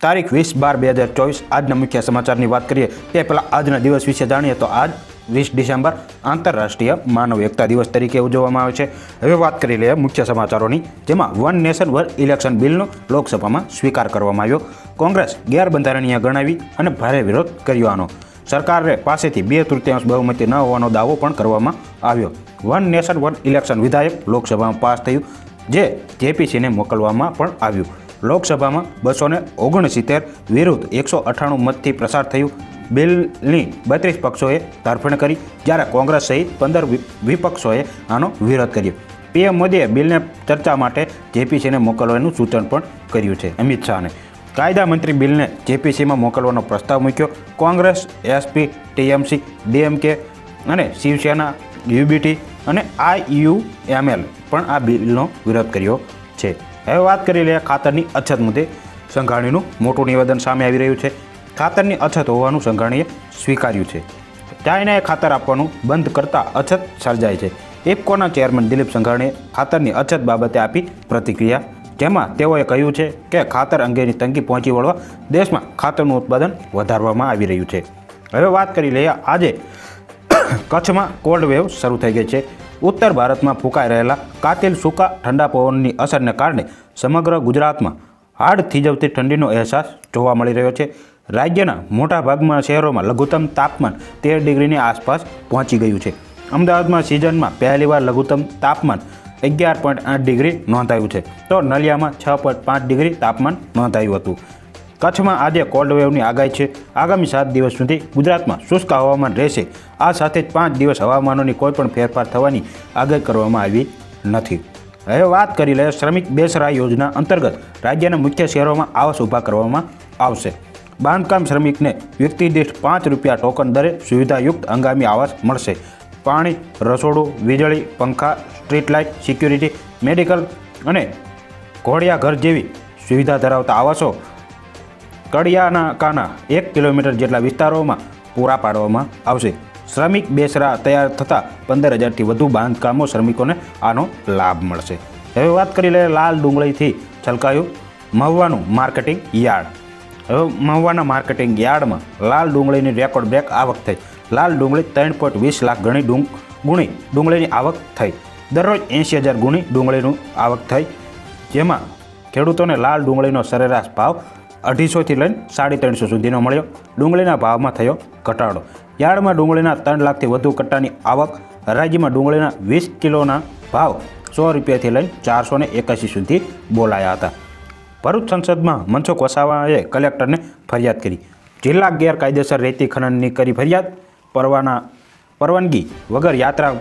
તારીખ વીસ બાર બે હજાર ચોવીસ, આજના મુખ્ય સમાચારની વાત કરીએ, તે પહેલાં આજના દિવસ વિશે જાણીએ તો આજ વીસ ડિસેમ્બર આંતરરાષ્ટ્રીય માનવ એકતા દિવસ તરીકે ઉજવવામાં આવે છે. હવે વાત કરી લઈએ મુખ્ય સમાચારોની, જેમાં વન નેશન વન ઇલેક્શન બિલનો લોકસભામાં સ્વીકાર કરવામાં આવ્યો. કોંગ્રેસ ગેરબંધારણીય ગણાવી અને ભારે વિરોધ કર્યો આનો. સરકારે પાસેથી બે તૃતીયાંશ બહુમતી ન હોવાનો દાવો પણ કરવામાં આવ્યો. વન નેશન વન ઇલેક્શન વિધાયક લોકસભામાં પાસ થયું, જે જેપીસીને મોકલવામાં પણ આવ્યું. લોકસભામાં બસો ને ઓગણસિત્તેર વિરુદ્ધ એકસો અઠ્ઠાણું મતથી પ્રસાર થયું. બિલની બત્રીસ પક્ષોએ તરફેણ કરી, જ્યારે કોંગ્રેસ સહિત પંદર વિપક્ષોએ આનો વિરોધ કર્યો. પીએમ મોદીએ બિલને ચર્ચા માટે જેપીસીને મોકલવાનું સૂચન પણ કર્યું છે. અમિત શાહને. કાયદા મંત્રી બિલને જેપીસીમાં મોકલવાનો પ્રસ્તાવ મૂક્યો. કોંગ્રેસ, એસપી, ટીએમસી, ડીએમકે અને શિવસેના, યુબીટી અને આઈયુએમએલ પણ આ બિલનો વિરોધ કર્યો છે. હવે વાત કરી લઈએ ખાતરની અછત મુદ્દે. સંઘાણીનું મોટું નિવેદન સામે આવી રહ્યું છે. ખાતરની અછત હોવાનું સંઘાણીએ સ્વીકાર્યું છે. ચાઇનાએ ખાતર આપવાનું બંધ કરતાં અછત સર્જાય છે. ઇફકોના ચેરમેન દિલીપ સંઘાણીએ ખાતરની અછત બાબતે આપી પ્રતિક્રિયા. જેમાં તેઓએ કહ્યું છે કે ખાતર અંગેની તંગી પહોંચી વળવા દેશમાં ખાતરનું ઉત્પાદન વધારવામાં આવી રહ્યું છે. હવે વાત કરી લઈએ આજે કચ્છમાં કોલ્ડ વેવ શરૂ થઈ ગઈ છે. ઉત્તર ભારતમાં ફૂંકાઈ રહેલા કાતિલ સૂકા ઠંડા પવનની અસરને કારણે સમગ્ર ગુજરાતમાં હાડ થીજવતી ઠંડીનો અહેસાસ જોવા મળી રહ્યો છે. રાજ્યના મોટા ભાગમાં શહેરોમાં લઘુત્તમ તાપમાન તેર ડિગ્રીની આસપાસ પહોંચી ગયું છે. અમદાવાદમાં સિઝનમાં પહેલીવાર લઘુત્તમ તાપમાન અગિયાર પોઈન્ટ આઠ ડિગ્રી નોંધાયું છે. તો નલિયામાં છ પોઈન્ટ પાંચ ડિગ્રી તાપમાન નોંધાયું હતું. કચ્છમાં આજે કોલ્ડ વેવની આગાહી છે. આગામી સાત દિવસ સુધી ગુજરાતમાં શુષ્ક હવામાન રહેશે. આ સાથે જ પાંચ દિવસ હવામાનોની કોઈપણ ફેરફાર થવાની આગાહી કરવામાં આવી નથી. હવે વાત કરી લઈએ શ્રમિક બેસરા યોજના અંતર્ગત રાજ્યના મુખ્ય શહેરોમાં આવાસ ઊભા કરવામાં આવશે. બાંધકામ શ્રમિકને વ્યક્તિ દીઠ પાંચ રૂપિયા ટોકન દરે સુવિધાયુક્ત હંગામી આવાસ મળશે. પાણી, રસોડું, વીજળી, પંખા સ્ટ્રીટ લાઇટ સિક્યુરિટી મેડિકલ અને ઘોડિયા ઘર જેવી સુવિધા ધરાવતા આવાસો કડિયાનાકાના એક કિલોમીટર જેટલા વિસ્તારોમાં પૂરા પાડવામાં આવશે. શ્રમિક બેસરા તૈયાર થતાં પંદર હજારથી વધુ બાંધકામો શ્રમિકોને આનો લાભ મળશે. હવે વાત કરી લઈએ લાલ ડુંગળીથી છલકાયું મહુવાનું માર્કેટિંગ યાર્ડ. હવે મહુવાના માર્કેટિંગ યાર્ડમાં લાલ ડુંગળીની રેકોર્ડ બ્રેક આવક થઈ. લાલ ડુંગળી ત્રણ પોઈન્ટ વીસ લાખ ગણી ડુંગ ગુણી ડુંગળીની આવક થઈ. દરરોજ એંશી હજાર ગુણી ડુંગળીનું આવક થઈ. જેમાં ખેડૂતોને લાલ ડુંગળીનો સરેરાશ ભાવ અઢીસોથી લઈને સાડી ત્રણસો સુધીનો મળ્યો. ડુંગળીના ભાવમાં થયો ઘટાડો. યાર્ડમાં ડુંગળીના ત્રણ લાખથી વધુ કટ્ટાની આવક, રાજ્યમાં ડુંગળીના વીસ કિલોના ભાવ સો રૂપિયાથી લઈને ચારસો ને એકાસી સુધી બોલાયા હતા. ભરૂચ સંસદમાં મનસુખ વસાવાએ કલેક્ટરને ફરિયાદ કરી. જિલ્લા ગેરકાયદેસર રેતી ખનનની કરી ફરિયાદ. પરવાના, પરવાનગી વગર યાત્રા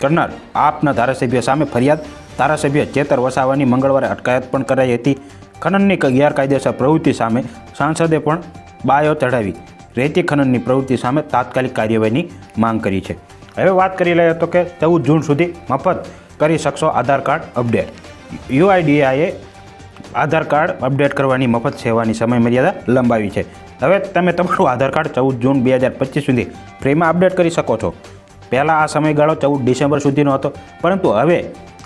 કરનાર આપના ધારાસભ્ય સામે ફરિયાદ. ધારાસભ્ય ચેતર વસાવાની મંગળવારે અટકાયત પણ કરાઈ હતી. ખનનની ગેરકાયદેસર પ્રવૃત્તિ સામે સાંસદે પણ બાયો ચઢાવી. રેતી ખનનની પ્રવૃત્તિ સામે તાત્કાલિક કાર્યવાહીની માંગ કરી છે. હવે વાત કરી લઈએ તો કે ચૌદ જૂન સુધી મફત કરી શકશો Aadhaar card update. યુઆઈડીઆઈએ Aadhaar card update કરવાની મફત સેવાની સમય મર્યાદા લંબાવી છે. હવે તમે તમારું આધાર કાર્ડ ચૌદ જૂન બે હજાર પચીસ સુધી ફ્રીમાં અપડેટ કરી શકો છો. પહેલાં આ સમયગાળો ચૌદ ડિસેમ્બર સુધીનો હતો, પરંતુ હવે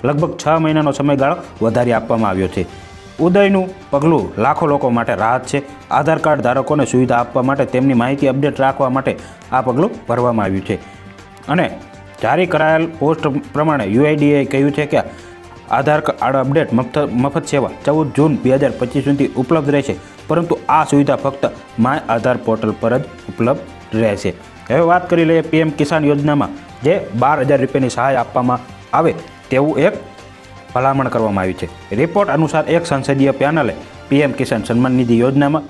લગભગ છ મહિનાનો સમયગાળો વધારી આપવામાં આવ્યો છે. ઉદયનું પગલું લાખો લોકો માટે રાહત છે. આધાર કાર્ડ ધારકોને સુવિધા આપવા માટે તેમની માહિતી અપડેટ રાખવા માટે આ પગલું ભરવામાં આવ્યું છે. અને જારી કરાયેલ પોસ્ટ પ્રમાણે યુઆઈડીએ કહ્યું છે કે આધાર કાર્ડ અપડેટ મફત મફત સેવા ચૌદ જૂન બે હજાર પચીસ સુધી ઉપલબ્ધ રહેશે. પરંતુ આ સુવિધા ફક્ત માય આધાર પોર્ટલ પર જ ઉપલબ્ધ રહેશે. હવે વાત કરી લઈએ પીએમ કિસાન યોજનામાં, જે બાર હજાર રૂપિયાની સહાય આપવામાં આવે તેવું એક ભલામણ કરવામાં આવી છે. રિપોર્ટ અનુસાર એક સંસદીય પેનલે પીએમ કિસાન સન્માન નિધિ યોજનામાં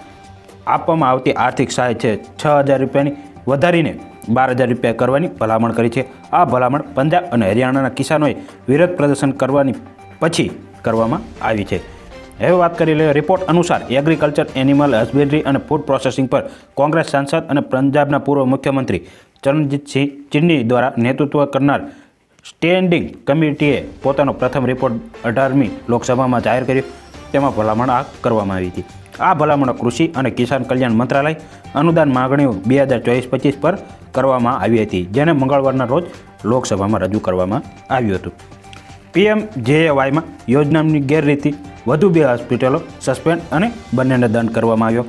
આપવામાં આવતી આર્થિક સહાય છે છ હજાર રૂપિયાની વધારીને બાર હજાર રૂપિયા કરવાની ભલામણ કરી છે. આ ભલામણ પંજાબ અને હરિયાણાના કિસાનોએ વિરોધ પ્રદર્શન કરવાની પછી કરવામાં આવી છે. હવે વાત કરી લઈએ રિપોર્ટ અનુસાર એગ્રીકલ્ચર એનિમલ હસબેન્ડરી અને ફૂડ પ્રોસેસિંગ પર કોંગ્રેસ સાંસદ અને પંજાબના પૂર્વ મુખ્યમંત્રી ચરણજીતસિંહ ચિન્ની દ્વારા નેતૃત્વ કરનાર સ્ટેન્ડિંગ કમિટીએ પોતાનો પ્રથમ રિપોર્ટ અઢારમી લોકસભામાં જાહેર કર્યો. તેમાં ભલામણ આ કરવામાં આવી હતી. આ ભલામણો કૃષિ અને કિસાન કલ્યાણ મંત્રાલય અનુદાન માગણીઓ બે હજાર ચોવીસ પચીસ પર કરવામાં આવી હતી, જેને મંગળવારના રોજ લોકસભામાં રજૂ કરવામાં આવ્યું હતું. પીએમ જેએવાયમાં યોજનાની ગેરરીતિ, વધુ બે હોસ્પિટલો સસ્પેન્ડ અને બંનેને દંડ કરવામાં આવ્યો.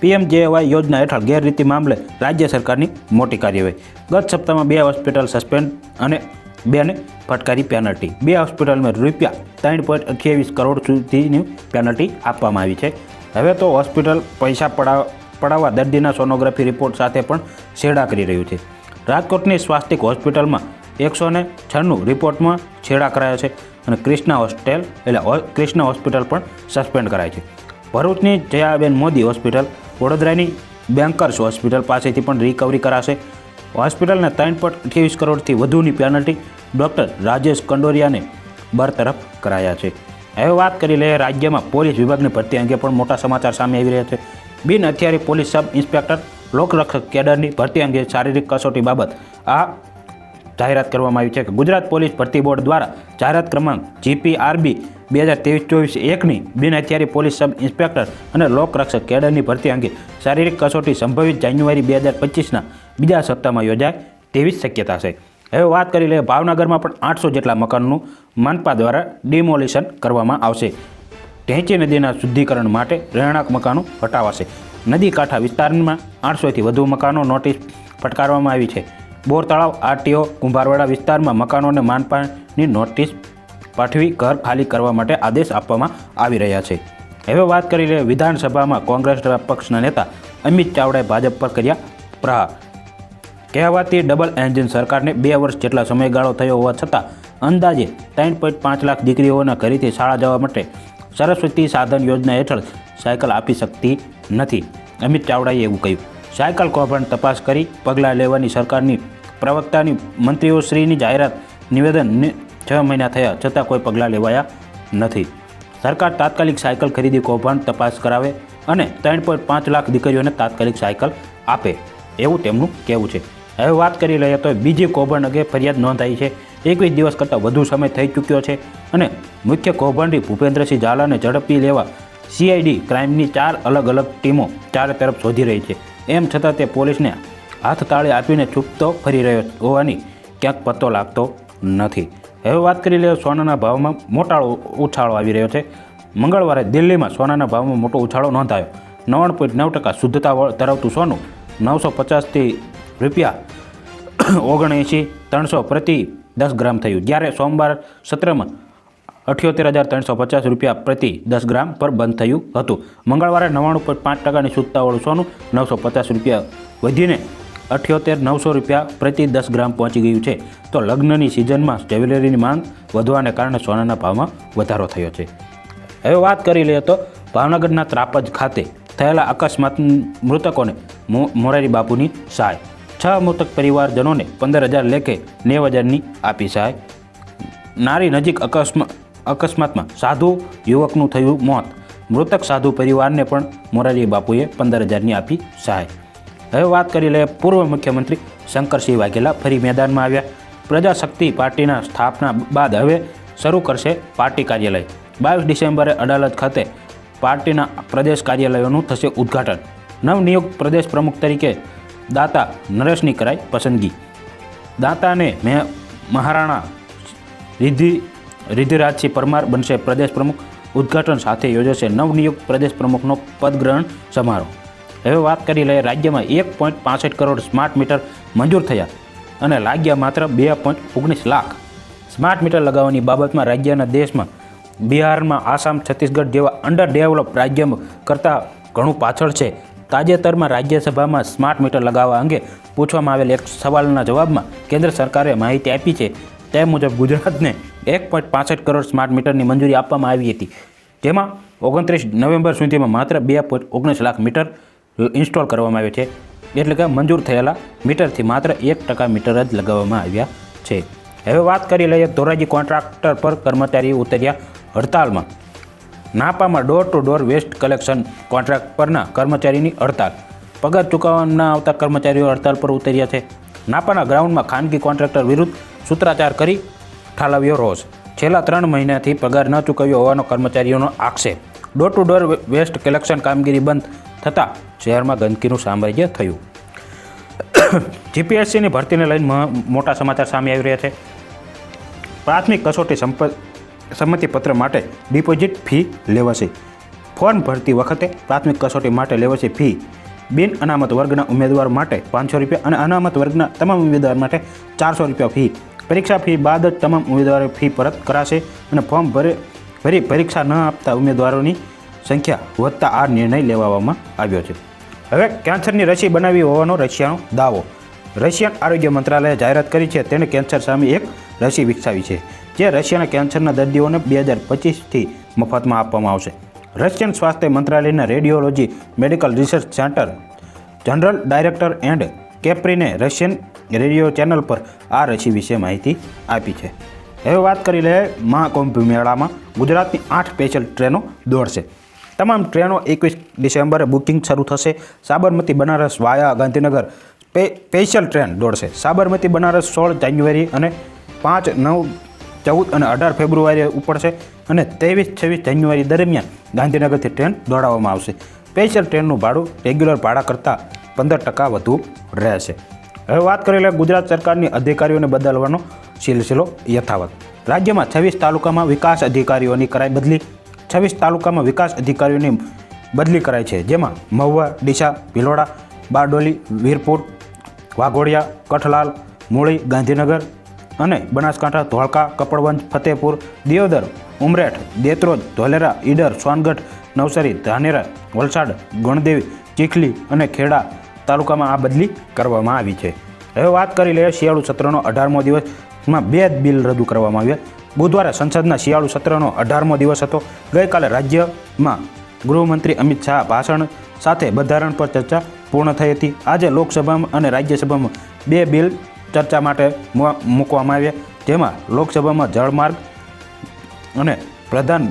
પીએમ જેએવાય યોજના હેઠળ ગેરરીતિ મામલે રાજ્ય સરકારની મોટી કાર્યવાહી. ગત સપ્તાહમાં બે હોસ્પિટલ સસ્પેન્ડ અને બેને ફટકારી પેનલ્ટી બે હોસ્પિટલમાં રૂપિયા ત્રણ પોઈન્ટ અઠ્યાવીસ કરોડ સુધીની પેનલ્ટી આપવામાં આવી છે. હવે તો હોસ્પિટલ પૈસા પડાવ પડાવવા દર્દીના સોનોગ્રાફી રિપોર્ટ સાથે પણ છેડા કરી રહ્યું છે. રાજકોટની સ્વાસ્તિક હોસ્પિટલમાં એકસો ને છન્નું રિપોર્ટમાં છેડા કરાયા છે અને ક્રિષ્ના હોસ્ટેલ, એટલે ક્રિષ્ના હોસ્પિટલ પણ સસ્પેન્ડ કરાય છે. ભરૂચની જયાબેન મોદી હોસ્પિટલ, વડોદરાની બેન્કર્સ હોસ્પિટલ પાસેથી પણ રિકવરી કરાશે. હોસ્પિટલને ત્રણ પોઈન્ટ અઠ્યાવીસ કરોડથી વધુની પેનલ્ટી ડૉક્ટર રાજેશ કંડોરિયાને બરતરફ કરાયા છે. હવે વાત કરી લઈએ રાજ્યમાં પોલીસ વિભાગની ભરતી અંગે પણ મોટા સમાચાર સામે આવી રહ્યા છે. બિન હથિયારી પોલીસ સબ ઇન્સ્પેક્ટર લોકરક્ષક કેડરની ભરતી અંગે શારીરિક કસોટી બાબત આ જાહેરાત કરવામાં આવી છે કે ગુજરાત પોલીસ ભરતી બોર્ડ દ્વારા જાહેરાત ક્રમાંક જીપીઆરબી બે હજાર ત્રેવીસ ચોવીસ એકની બિન હથિયારી પોલીસ સબ ઇન્સ્પેક્ટર અને લોકરક્ષક કેડરની ભરતી અંગે શારીરિક કસોટી સંભવિત જાન્યુઆરી બે હજાર પચીસના બીજા સપ્તાહમાં યોજાય તેવી શક્યતા છે. હવે વાત કરી લઈએ ભાવનગરમાં પણ આઠસો જેટલા મકાનનું માનપા દ્વારા ડિમોલિશન કરવામાં આવશે. ટેંચી નદીના શુદ્ધિકરણ માટે રહેણાંક મકાનો હટાવાશે. નદી કાંઠા વિસ્તારમાં આઠસોથી વધુ મકાનો નોટિસ ફટકારવામાં આવી છે. બોર તળાવ આરટીઓ, કુંભારવાડા વિસ્તારમાં મકાનોને માનપાની નોટિસ પાઠવી ઘર ખાલી કરવા માટે આદેશ આપવામાં આવી રહ્યા છે. હવે વાત કરી લઈએ વિધાનસભામાં કોંગ્રેસ પક્ષના નેતા અમિત ચાવડાએ ભાજપ પર કર્યા પ્રહાર. કહેવાતી ડબલ એન્જિન સરકારને બે વર્ષ જેટલા સમયગાળો થયો હોવા છતાં અંદાજે ત્રણ પોઈન્ટ પાંચ લાખ દીકરીઓના ઘરેથી શાળા જવા માટે સરસ્વતી સાધન યોજના હેઠળ સાયકલ આપી શકતી નથી. અમિત ચાવડાએ એવું કહ્યું. સાયકલ કૌભાંડ તપાસ કરી પગલાં લેવાની સરકારની પ્રવક્તાની મંત્રીઓશ્રીની જાહેરાત નિવેદન છ મહિના થયા છતાં કોઈ પગલાં લેવાયા નથી. સરકાર તાત્કાલિક સાયકલ ખરીદી કૌભાંડ તપાસ કરાવે અને ત્રણ પોઈન્ટ પાંચ લાખ દીકરીઓને તાત્કાલિક સાયકલ આપે એવું તેમનું કહેવું છે. હવે વાત કરી લઈએ તો બીજી કૌભાંડ અંગે ફરિયાદ નોંધાઈ છે. એકવીસ દિવસ કરતાં વધુ સમય થઈ ચૂક્યો છે અને મુખ્ય કૌભાંડી ભૂપેન્દ્રસિંહ ઝાલાને ઝડપી લેવા સીઆઈડી ક્રાઇમની ચાર અલગ અલગ ટીમો ચારે તરફ શોધી રહી છે. એમ છતાં તે પોલીસને હાથ તાળી આપીને છૂપતો ફરી રહ્યો હોવાની ક્યાંક પત્તો લાગતો નથી. હવે વાત કરી લઈએ સોનાના ભાવમાં મોટા ઉછાળો આવી રહ્યો છે. મંગળવારે દિલ્હીમાં સોનાના ભાવમાં મોટો ઉછાળો નોંધાયો. નવ્વાણું પોઈન્ટ નવ ટકા શુદ્ધતા ધરાવતું સોનું નવસો પચાસથી રૂપિયા ઓગણએંશી ત્રણસો પ્રતિ દસ ગ્રામ થયું. જ્યારે સોમવાર સત્રમાં અઠ્યોતેર હજાર ત્રણસો પચાસ રૂપિયા પ્રતિ દસ ગ્રામ પર બંધ થયું હતું. મંગળવારે નવ્વાણું પોઈન્ટ પાંચ ટકાની શુદ્ધતાવાળું સોનું નવસો પચાસ રૂપિયા વધીને અઠ્યોતેર નવસો રૂપિયા પ્રતિ દસ ગ્રામ પહોંચી ગયું છે. તો લગ્નની સિઝનમાં જ્વેલરીની માંગ વધવાને કારણે સોનાના ભાવમાં વધારો થયો છે. હવે વાત કરી લઈએ તો ભાવનગરના ત્રાપજ ખાતે થયેલા અકસ્માત મૃતકોને મોરારી બાપુની સહાય છ મૃતક પરિવારજનોને પંદર હજાર લેખે નેવ હજારની આપી સહાય. નારી નજીક અકસ્મા, અકસ્માતમાં સાધુ યુવકનું થયું મોત. મૃતક સાધુ પરિવારને પણ મોરારી બાપુએ પંદર હજારની આપી સહાય. હવે વાત કરી લઈએ પૂર્વ મુખ્યમંત્રી શંકરસિંહ વાઘેલા ફરી મેદાનમાં આવ્યા. પ્રજાશક્તિ પાર્ટીના સ્થાપના બાદ હવે શરૂ કરશે પાર્ટી કાર્યાલય. બાવીસ ડિસેમ્બરે અડાલજ ખાતે પાર્ટીના પ્રદેશ કાર્યાલયોનું થશે ઉદ્ઘાટન. નવનિયુક્ત પ્રદેશ પ્રમુખ તરીકે દાતા નરેશની કરાઈ પસંદગી. દાતાને મેં મહારાણા રિદ્ધિ, રિદ્ધિરાજસિંહ પરમાર બનશે પ્રદેશ પ્રમુખ. ઉદ્ઘાટન સાથે યોજાશે નવનિયુક્ત પ્રદેશ પ્રમુખનો પદગ્રહણ સમારોહ. હવે વાત કરી લઈએ રાજ્યમાં એક પોઈન્ટ પાસઠ કરોડ સ્માર્ટ મીટર મંજૂર થયા અને લાગ્યા માત્ર બે પોઈન્ટ ઓગણીસ લાખ. સ્માર્ટ મીટર લગાવવાની બાબતમાં રાજ્યના દેશમાં બિહારમાં આસામ, છત્તીસગઢ જેવા અંડર ડેવલપ રાજ્ય કરતાં ઘણું પાછળ છે. તાજેતરમાં રાજ્યસભામાં સ્માર્ટ મીટર લગાવવા અંગે પૂછવામાં આવેલ એક સવાલના જવાબમાં કેન્દ્ર સરકારે માહિતી આપી છે, તે મુજબ ગુજરાતને એક પોઈન્ટ પાસઠ કરોડ સ્માર્ટ મીટરની મંજૂરી આપવામાં આવી હતી, જેમાં ઓગણત્રીસ નવેમ્બર સુધીમાં માત્ર બે પોઈન્ટ ઓગણીસ લાખ મીટર ઇન્સ્ટોલ કરવામાં આવે છે, એટલે કે મંજૂર થયેલા મીટરથી માત્ર એક ટકા મીટર જ લગાવવામાં આવ્યા છે. હવે વાત કરી લઈએ ધોરાજી કોન્ટ્રાક્ટર પર કર્મચારી ઉતર્યા હડતાલમાં. નાપામાં door to door waste collection contract પરના કર્મચારીની હડતાલ. પગાર ચૂકવવા આવતા કર્મચારીઓ હડતાલ પર ઉતર્યા છે. નાપાના ગ્રાઉન્ડમાં ખાનગી કોન્ટ્રાક્ટર વિરુદ્ધ સૂત્રાચાર કરી ઠાલવ્યો રોષ. છેલ્લા ત્રણ મહિનાથી પગાર ન ચૂકવ્યો હોવાનો કર્મચારીઓનો આક્ષેપ. Door to door waste collection કામગીરી બંધ થતાં શહેરમાં ગંદકીનું સામ્રાજ્ય થયું. જીપીએસસીની ભરતીને લઈને મોટા સમાચાર સામે આવી રહ્યા છે. પ્રાથમિક કસોટી સંપ સંમતિપત્ર માટે ડિપોઝિટ ફી લેવાશે. ફોર્મ ભરતી વખતે પ્રાથમિક કસોટી માટે લેવાશે ફી. બિન અનામત વર્ગના ઉમેદવાર માટે પાંચસો રૂપિયા અને અનામત વર્ગના તમામ ઉમેદવાર માટે ચારસો રૂપિયા ફી. પરીક્ષા ફી બાદ જ તમામ ઉમેદવારો ફી પરત કરાશે અને ફોર્મ ભરે, ભરી પરીક્ષા ન આપતા ઉમેદવારોની સંખ્યા વધતા આ નિર્ણય લેવામાં આવ્યો છે. હવે કેન્સરની રસી બનાવી હોવાનો રશિયાનો દાવો. રશિયન આરોગ્ય મંત્રાલયે જાહેરાત કરી છે, તેણે કેન્સર સામે એક રસી વિકસાવી છે, જે રશિયાના કેન્સરના દર્દીઓને બે હજાર પચીસથી મફતમાં આપવામાં આવશે. રશિયન સ્વાસ્થ્ય મંત્રાલયના radiology medical research centre general director and કેપ્રીને Russian radio channel પર આ રસી વિશે માહિતી આપી છે. હવે વાત કરી લઈએ મહાકુંભ મેળામાં ગુજરાતની આઠ સ્પેશિયલ ટ્રેનો દોડશે. તમામ ટ્રેનો એકવીસ ડિસેમ્બરે બુકિંગ શરૂ થશે. Sabarmati, Banaras, via, Gandhinagar special train દોડશે. સાબરમતી, બનારસ, સોળ જાન્યુઆરી અને પાંચ, નવ, ચૌદ અને અઢાર ફેબ્રુઆરીએ ઉપડશે અને ત્રેવીસ, છવ્વીસ જાન્યુઆરી દરમિયાન ગાંધીનગરથી ટ્રેન દોડાવવામાં આવશે. સ્પેશિયલ ટ્રેનનું ભાડું રેગ્યુલર ભાડા કરતાં પંદર ટકા વધુ રહેશે. હવે વાત કરી લે ગુજરાત સરકારની અધિકારીઓને બદલવાનો સિલસિલો યથાવત. રાજ્યમાં છવ્વીસ તાલુકામાં વિકાસ અધિકારીઓની કરાઈ બદલી. છવ્વીસ તાલુકામાં વિકાસ અધિકારીઓની બદલી કરાઈ છે. જેમાં મહુવા, ડીસા, ભિલોડા, બારડોલી, વીરપુર વાઘોડિયા, કઠલાલ, મૂળી, ગાંધીનગર અને બનાસકાંઠા, ધોળકા, કપડવંજ, ફતેપુર, દિયોદર, ઉમરેઠ દેત્રોજ ધોલેરા, ઈડર સોનગઢ નવસારી, ધાનેરા, વલસાડ, ગણદેવી, ચીખલી અને ખેડા તાલુકામાં આ બદલી કરવામાં આવી છે. હવે વાત કરી લઈએ શિયાળુ સત્રનો અઢારમો દિવસમાં બે બિલ રજૂ કરવામાં આવ્યા. બુધવારે સંસદના શિયાળુ સત્રનો અઢારમો દિવસ હતો. ગઈકાલે રાજ્યમાં ગૃહમંત્રી અમિત શાહ ભાષણ સાથે બંધારણ પર ચર્ચા પૂર્ણ થઈ હતી. આજે લોકસભામાં અને રાજ્યસભામાં બે બિલ ચર્ચા માટે મૂકવામાં આવ્યા. જેમાં લોકસભામાં જળમાર્ગ અને પ્રધાન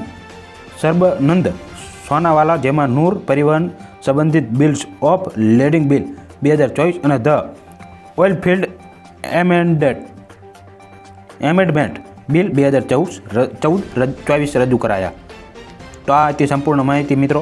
સર્બાનંદ સોનાવાલા, જેમાં નૂર પરિવહન સંબંધિત બિલ્સ ઓફ લેડિંગ બિલ બે હજાર ચોવીસ અને the oilfield amended, amendment bill બે હજાર ચૌદ ચૌદ ચોવીસ રજૂ કરાયા. તો આ હતી સંપૂર્ણ માહિતી મિત્રો.